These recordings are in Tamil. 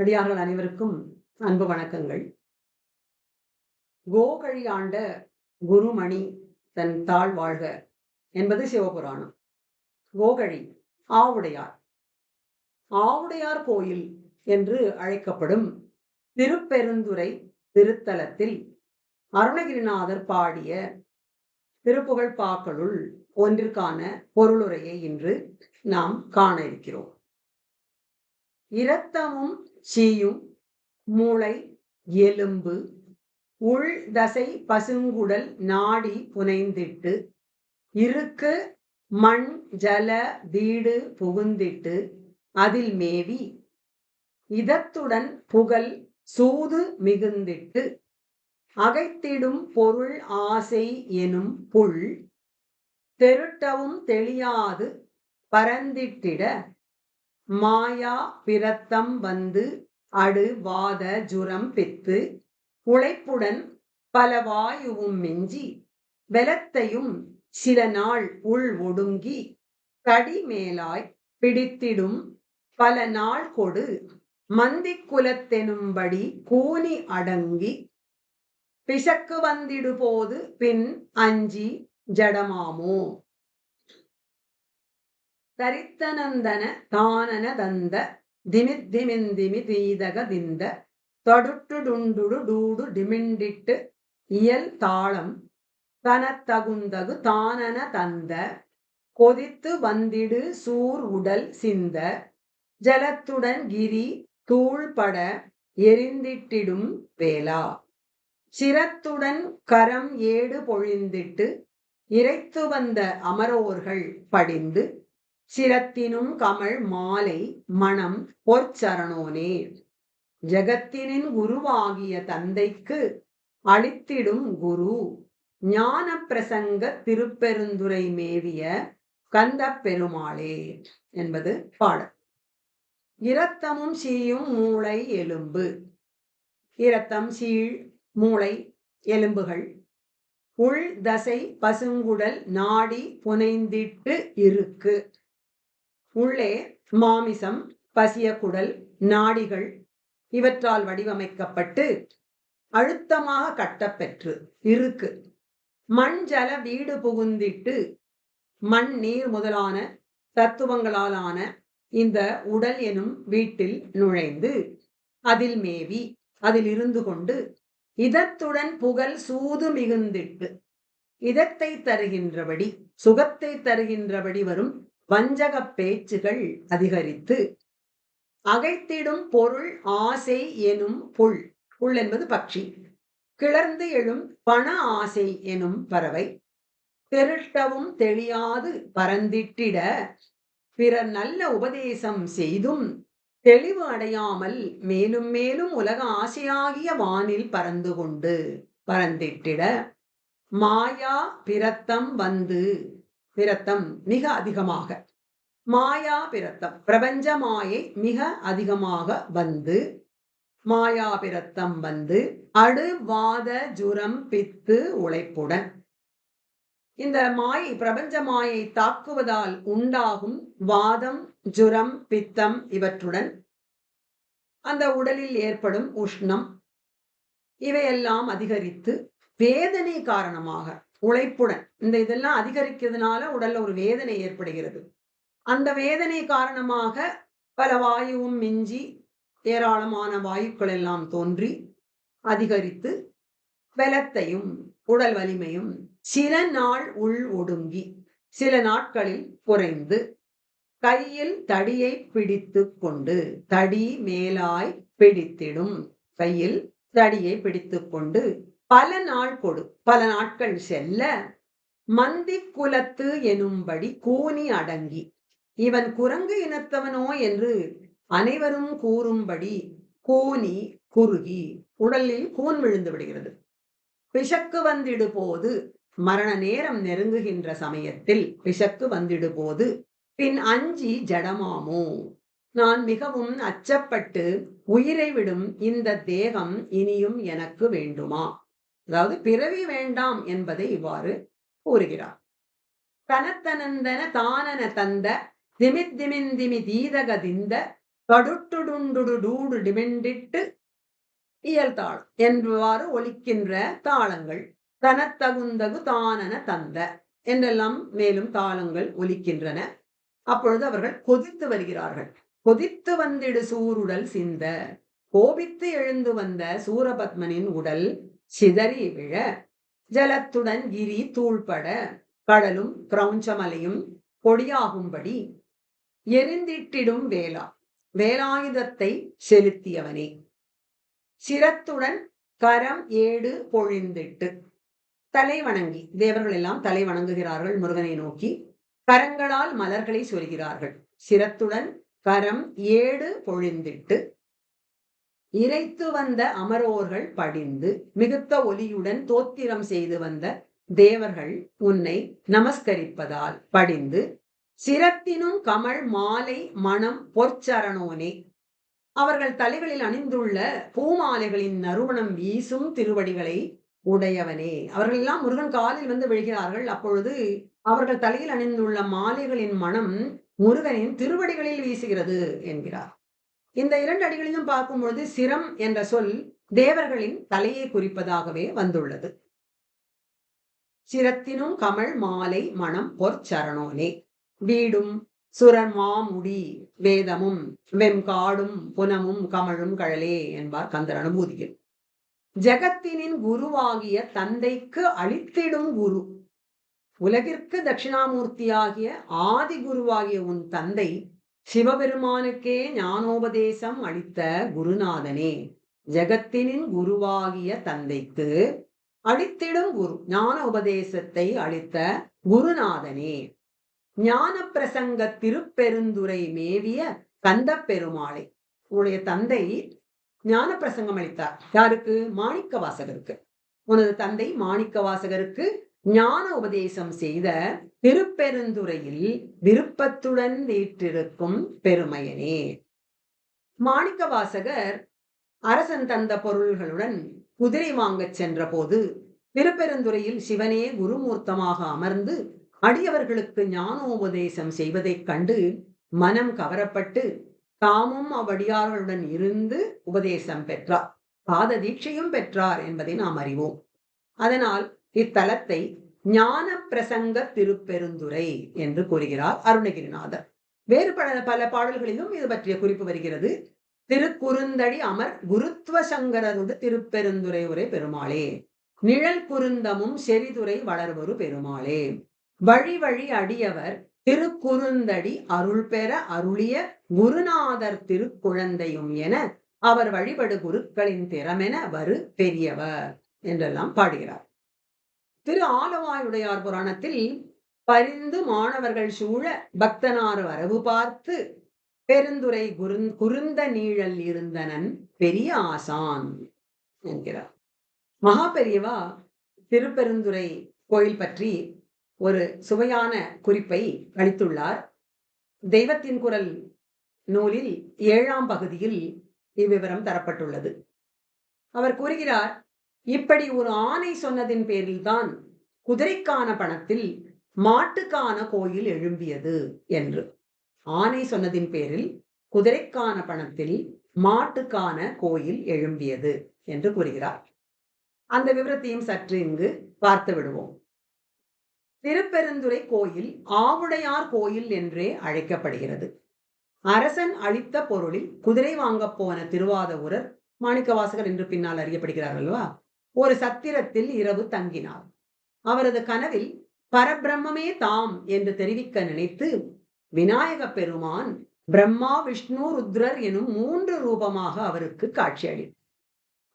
அடியார்கள் அனைவருக்கும் அன்பு வணக்கங்கள். கோகழி ஆண்ட குருமணி தன் தாழ் வாழ்க என்பது சிவபுராணம். கோகழி ஆவுடையார். ஆவுடையார் கோயில் என்று அழைக்கப்படும் திருப்பெருந்துறை திருத்தலத்தில் அருணகிரிநாதர் பாடிய திருப்புகழ் பாக்களுள் ஒன்றிற்கான பொருளுரையை இன்று நாம் காண இருக்கிறோம். இரத்தமும் சீயும் மூளை எலும்பு உள் தசை பசுங்குடல் நாடி புனைந்திட்டு இருக்கு மண் ஜல வீடு புகுந்திட்டு அதில் மேவி இதத்துடன் புகழ் சூது மிகுந்திட்டு அகைத்திடும் பொருள் ஆசை எனும் புல் தெருட்டவும் தெளியாது பரந்திட்டிட மாயா பிரத்தம் வந்து அடு வாத ஜுரம் பித்து உழைப்புடன் பல வாயுவும் மிஞ்சி வெலத்தையும் சில நாள் உள் ஒடுங்கி கடி மேலாய் பிடித்திடும் பல நாள் கொடு மந்தி குலத்தெனும்படி கூனி அடங்கி பிசக்கு வந்திடு போது பின் அஞ்சி ஜடமாமோ? தரித்தனந்தன தானன தந்த திமித்திமிந்திமி தீதக திந்த தொடுட்டுடுண்டுடு டூடு டிமிண்டிட்டு இயல் தாளம் தனத்தகுந்தகு தானன தந்த கொதித்து வந்திடு சூர் உடல் சிந்த ஜலத்துடன் கிரி தூள்பட எரிந்திட்டிடும் வேளா. சிரத்துடன் கரம் ஏடு பொழிந்திட்டு இறைத்து வந்த அமரோர்கள் படிந்து சிரத்தினும் கமல் மாலை மணம் பொற்சரணோனே. ஜகத்தினின் குருவாகிய தந்தைக்கு அளித்திடும் குரு. ஞான பிரசங்க திருப்பெருந்துரை மேவிய கந்த பெருமாளே என்பது பாடல். இரத்தமும் சீயும் மூளை எலும்பு. இரத்தம் சீழ் மூளை எலும்புகள். உள் தசை பசுங்குடல் நாடி புனைந்திட்டு இருக்கு. உள்ளே மாமிசம் பசிய குடல் நாடிகள் இவற்றால் வடிவமைக்கப்பட்டு அழுத்தமாக கட்டப்பெற்று இருக்கு. மண் ஜல வீடு புகுந்திட்டு மண் நீர் முதலான தத்துவங்களாலான இந்த உடல் எனும் வீட்டில் நுழைந்து அதில் மேவி அதில் இருந்து கொண்டு இதத்துடன் புகழ் சூது மிகுந்திட்டு இதத்தை தருகின்றபடி சுகத்தை தருகின்றபடி வரும் வஞ்சக பேச்சுகள் அதிகரித்து அகைத்திடும் பொருள் ஆசை எனும் புல். புல் என்பது பட்சி. கிளர்ந்து எழும் பண ஆசை எனும் பறவை. தெருட்டவும் தெளியாது பரந்திட்டிட பிறர் நல்ல உபதேசம் செய்தும் தெளிவு அடையாமல் மேலும் மேலும் உலக ஆசையாகிய வானில் பறந்து கொண்டு பறந்திட்டிட மாயா பிரத்தம் வந்து பிரத்தம் மிக அதிகமாக. மாயா பிரத்தம். பிரபஞ்ச மாயை மிக அதிகமாக வந்து மாயா பிரத்தம் வந்து அடுவாத ஜுரம் பித்து உழைப்புடன். இந்த மாயை பிரபஞ்ச மாயை தாக்குவதால் உண்டாகும் வாதம் ஜுரம் பித்தம் இவற்றுடன் அந்த உடலில் ஏற்படும் உஷ்ணம் இவையெல்லாம் அதிகரித்து வேதனை காரணமாக உழைப்புடன். இந்த இதெல்லாம் அதிகரிக்கிறதுனால உடல்ல ஒரு வேதனை ஏற்படுகிறது. அந்த வேதனை காரணமாக பல வாயுவும் மிஞ்சி ஏராளமான வாயுக்கள் எல்லாம் தோன்றி அதிகரித்து பலத்தையும் உடல் வலிமையும் சில நாள் உள் ஒடுங்கி சில நாட்களில் குறைந்து கையில் தடியை பிடித்து கொண்டு தடி மேலாய் பிடித்திடும். கையில் தடியை பிடித்து கொண்டு பல நாள் கொடு. பல நாட்கள் செல்ல. மந்தி குலத்து எனும்படி கூனி அடங்கி. இவன் குரங்கு இனத்தவனோ என்று அனைவரும் கூறும்படி கூனி குறுகி. உடலில் கூன் விழுந்து விடுகிறது. பிசக்கு வந்திடு போது மரண நேரம் நெருங்குகின்ற சமயத்தில் பிசக்கு வந்திடு போது பின் அஞ்சி ஜடமாமோ. நான் மிகவும் அச்சப்பட்டு உயிரை விடும் இந்த தேகம் இனியும் எனக்கு வேண்டுமா? அதாவது பிறவி வேண்டாம் என்பதை இவ்வாறு கூறுகிறார். தனத்தனந்தன தானன தந்த திமித்திமிந்திமி தீதக திந்த தடுட்டுடுண்டுடு டூடு இயல் தாளம் என்பவாறு ஒலிக்கின்ற தாளங்கள் தனத்தகுந்தகு தானன தந்த என்றெல்லாம் மேலும் தாளங்கள் ஒலிக்கின்றன. அப்பொழுது அவர்கள் கொதித்து வருகிறார்கள். கொதித்து வந்திடு சூருடல் சிந்த கோபித்து எழுந்து வந்த சூரபத்மனின் உடல் சிதறி விழ ஜலத்துடன் கிரி தூள்பட கடலும் கிரௌஞ்சமலையும் பொடியாகும்படி எரிந்திட்டிடும் வேலா வேலாயுதத்தை செலுத்தியவனே. சிரத்துடன் கரம் ஏடு பொழிந்திட்டு தலை வணங்கி தேவர்கள் எல்லாம் தலை வணங்குகிறார்கள் முருகனை நோக்கி கரங்களால் மலர்களை சொல்கிறார்கள் சிரத்துடன் கரம் ஏடு பொழிந்திட்டு இறைத்து வந்த அமரோர்கள் படிந்து மிகுத்த ஒலியுடன் தோத்திரம் செய்து வந்த தேவர்கள் உன்னை நமஸ்கரிப்பதால் படிந்து சிரத்தினும் கமல் மாலை மனம் பொற்சரணோனே. அவர்கள் தலைகளில் அணிந்துள்ள பூமாலைகளின் நறுமணம் வீசும் திருவடிகளை உடையவனே. அவர்கள் எல்லாம் முருகன் காலில் வந்து விழுகிறார்கள். அப்பொழுது அவர்கள் தலையில் அணிந்துள்ள மாலைகளின் மனம் முருகனின் திருவடிகளில் வீசுகிறது என்கிறார். இந்த இரண்டு அடிகளிலும் பார்க்கும் பொழுது சிரம் என்ற சொல் தேவர்களின் தலையை குறிப்பதாகவே வந்துள்ளது. சிரத்தினும் கமல் மாலை மனம் பொற்சரணோனே வீடும் சுரன் மாமுடி வேதமும் வெம்காடும் புனமும் கமழும் கழலே என்பார் கந்தர் அனுபூதியில். ஜெகத்தினின் குருவாகிய தந்தைக்கு அளித்திடும் குரு. உலகிற்கு தட்சிணாமூர்த்தியாகிய ஆதி குருவாகிய உன் தந்தை சிவபெருமானுக்கே ஞானோபதேசம் அளித்த குருநாதனே ஜெகத்தினின் குருவாகிய தந்தைக்கு அளித்திடும் குரு ஞான உபதேசத்தை அளித்த குருநாதனே. ஞான பிரசங்க திருப்பெருந்துரை மேவிய கந்த பெருமாளை உன்னுடைய தந்தை ஞான பிரசங்கம் அளித்தார். யாருக்கு? மாணிக்க வாசகருக்கு உனது தந்தை மாணிக்க வாசகருக்கு ஞான உபதேசம் செய்த திருப்பெருந்துறையில் விருப்பத்துடன் வீற்றிருக்கும் பெருமையனே. மாணிக்க வாசகர் அரசன் தந்த பொருள்களுடன் குதிரை வாங்கச் சென்றபோது திருப்பெருந்துறையில் சிவனே குருமூர்த்தமாக அமர்ந்து அடியவர்களுக்கு ஞானோபதேசம் செய்வதைக் கண்டு மனம் கவரப்பட்டு தாமும் அவ்வடியார்களுடன் இருந்து உபதேசம் பெற்றார். பாத தீட்சையும் பெற்றார் என்பதை நாம் அறிவோம். அதனால் இத்தலத்தை ஞான பிரசங்க திருப்பெருந்துரை என்று கூறுகிறார் அருணகிரிநாதர். வேறு பல பல பாடல்களிலும் இது பற்றிய குறிப்பு வருகிறது. திருக்குறுந்தடி அமர் குருத்துவ சங்கரது திருப்பெருந்துரை உரை பெருமாளே நிழல் குருந்தமும் செறிதுரை வளர்வரு பெருமாளே வழி வழி அடியவர் திருக்குறுந்தடி அருள் பெற அருளிய குருநாதர் திருக்குழந்தையும் என அவர் வழிபடு குருக்களின் திறமென வரு பெரியவர் என்றெல்லாம் பாடுகிறார். திரு ஆலவாயுடையார் புராணத்தில் பரிந்து மாணவர்கள் சூழ பக்தனார் வரவு பார்த்து பெருந்துரை குருந் குருந்த நீழல் இருந்தனன் பெரிய ஆசான் என்கிறார். மகா பெரியவா திருப்பெருந்துறை கோயில் பற்றி ஒரு சுவையான குறிப்பை அளித்துள்ளார். தெய்வத்தின் குரல் நூலில் ஏழாம் பகுதியில் இவ்விவரம் தரப்பட்டுள்ளது. அவர் கூறுகிறார் இப்படி ஒரு ஆணை சொன்னதின் பேரில்தான் குதிரைக்கான பணத்தில் மாட்டுக்கான கோயில் எழும்பியது என்று. ஆணை சொன்னதின் பேரில் குதிரைக்கான பணத்தில் மாட்டுக்கான கோயில் எழும்பியது என்று கூறுகிறார். அந்த விவரத்தையும் சற்று இங்கு பார்த்து விடுவோம். திருப்பெருந்துறை கோயில் ஆவுடையார் கோயில் என்றே அழைக்கப்படுகிறது. அரசன் அளித்த பொருளில் குதிரை வாங்கப் போன திருவாதூரர் மாணிக்கவாசகர் என்று பின்னால் அறியப்படுகிறார் அல்லவா? ஒரு சத்திரத்தில் இரவு தங்கினார். அவரது கனவில் பரபிரம்மே தாம் என்று தெரிவிக்க நினைத்து விநாயக பெருமான் பிரம்மா விஷ்ணு ருத்ரர் எனும் மூன்று ரூபமாக அவருக்கு காட்சியளித்தார்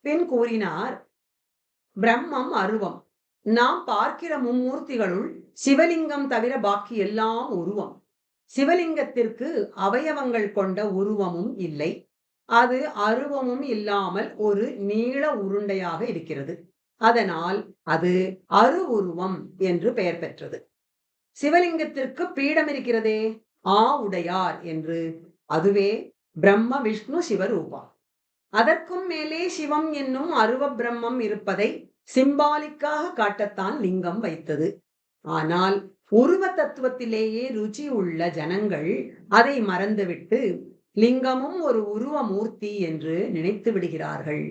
பின் கூறினார் பிரம்மம் அருவம். நாம் பார்க்கிற மும்மூர்த்திகளுள் சிவலிங்கம் தவிர பாக்கி எல்லாம் உருவம். சிவலிங்கத்திற்கு அவயவங்கள் கொண்ட உருவமும் இல்லை. அது அருவமும் இல்லாமல் ஒரு நீள உருண்டையாக இருக்கிறது. அதனால் அது அரு உருவம் என்று பெயர் பெற்றது. சிவலிங்கத்திற்கு பீடம் இருக்கிறதே ஆ உடையார் என்று. அதுவே பிரம்ம விஷ்ணு சிவரூபா அதற்கும் மேலே சிவம் என்னும் அருவ பிரம்மம் இருப்பதை சிம்பாலிக்காக காட்டத்தான் லிங்கம் வைத்தது. ஆனால் உருவ தத்துவத்திலேயே ருச்சி உள்ள ஜனங்கள் அதை மறந்துவிட்டு லிங்கமும் ஒரு உருவ மூர்த்தி என்று நினைத்து விடுகிறார்கள்.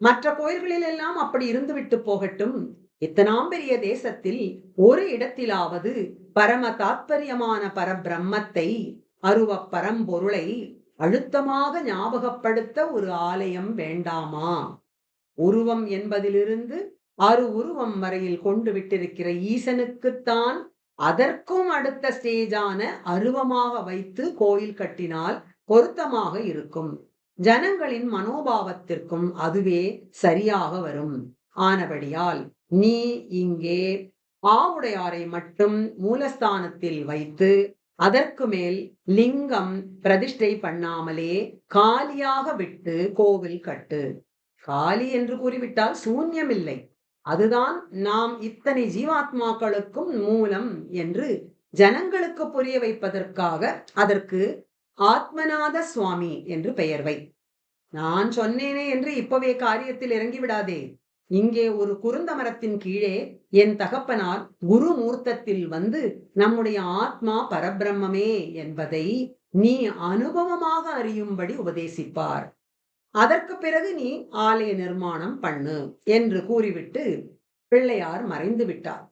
மற்ற கோயில்களில் எல்லாம் அப்படி இருந்துவிட்டு போகட்டும். இத்தனாம் பெரிய தேசத்தில் ஒரு இடத்திலாவது பரம தாத்பரியமான பரபிரம்மத்தை அருவ பரம்பொருளை அழுத்தமாக ஞாபகப்படுத்த ஒரு ஆலயம் வேண்டாமா? உருவம் என்பதிலிருந்து அரு உருவம் வரையில் கொண்டு விட்டிருக்கிற ஈசனுக்குத்தான் அதற்கும் அடுத்த ஸ்டேஜான அருவமாக வைத்து கோயில் கட்டினால் பொருத்தமாக இருக்கும். ஜனங்களின் மனோபாவத்திற்கும் அதுவே சரியாக வரும். ஆனபடியால் நீ இங்கே ஆவுடையாரை மட்டும் மூலஸ்தானத்தில் வைத்து அதற்கு மேல் லிங்கம் பிரதிஷ்டை பண்ணாமலே காலியாக விட்டு கோவில் கட்டு. காலி என்று கூறிவிட்டால் சூன்யமில்லை. அதுதான் நாம் இத்தனை ஜீவாத்மாக்களுக்கும் மூலம் என்று ஜனங்களுக்கு புரிய வைப்பதற்காக அதற்கு ஆத்மநாத சுவாமி என்று பெயர் வை. நான் சொன்னேனே என்று இப்பவே காரியத்தில் இறங்கிவிடாதே இங்கே ஒரு குருந்த மரத்தின் கீழே என் தகப்பனார் குரு மூர்த்தத்தில் வந்து நம்முடைய ஆத்மா பரபிரம்மே என்பதை நீ அனுபவமாக அறியும்படி உபதேசிப்பார். அதற்கு பிறகு நீ ஆலய நிர்மாணம் பண்ணு என்று கூறிவிட்டு பிள்ளையார் மறைந்து விட்டார்.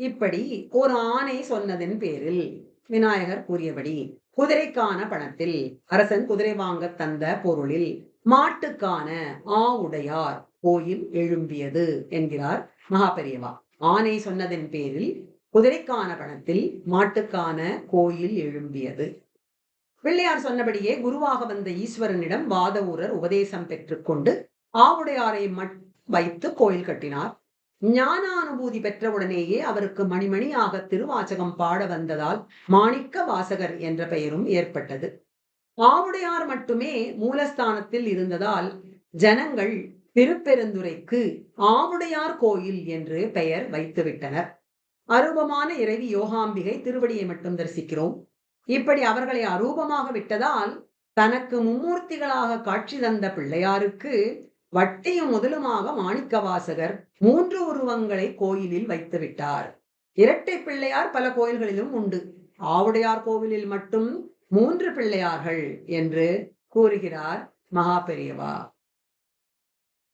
இப்படி ஒரு ஆணை சொன்னதன் பேரில் விநாயகர் கூறியபடி குதிரைக்கான பணத்தில் அரசன் குதிரை வாங்க தந்த பொருளில் மாட்டுக்கான ஆ உடையார் கோயில் எழும்பியது என்கிறார் மகாபெரியவா. ஆனை சொன்னதன் பேரில் குதிரைக்கான பணத்தில் மாட்டுக்கான கோயில் எழும்பியது. பிள்ளையார் சொன்னபடியே குருவாக வந்த ஈஸ்வரனிடம் வாதவூரர் உபதேசம் பெற்றுக்கொண்டு ஆவுடையாரை மட் வைத்து கோயில் கட்டினார். ஞானானுபூதி பெற்றவுடனேயே அவருக்கு மணிமணியாக திருவாசகம் பாட வந்ததால் மாணிக்க வாசகர் என்ற பெயரும் ஏற்பட்டது. ஆவுடையார் மட்டுமே மூலஸ்தானத்தில் இருந்ததால் ஜனங்கள் திருப்பெருந்துரைக்கு ஆவுடையார் கோயில் என்று பெயர் வைத்துவிட்டனர். அரூபமான இறைவி யோகாம்பிகை திருவடியை மட்டும் தரிசிக்கிறோம். இப்படி அவர்களை அரூபமாக விட்டதால் தனக்கு மும்மூர்த்திகளாக காட்சி தந்த பிள்ளையாருக்கு வட்டியும் முதலுமாக மாணிக்கவாசகர் மூன்று உருவங்களை கோயிலில் வைத்து விட்டார். இரட்டை பிள்ளையார் பல கோயில்களிலும் உண்டு. ஆவுடையார் கோவிலில் மட்டும் மூன்று பிள்ளையார்கள் என்று கூறுகிறார் மகாபெரியவா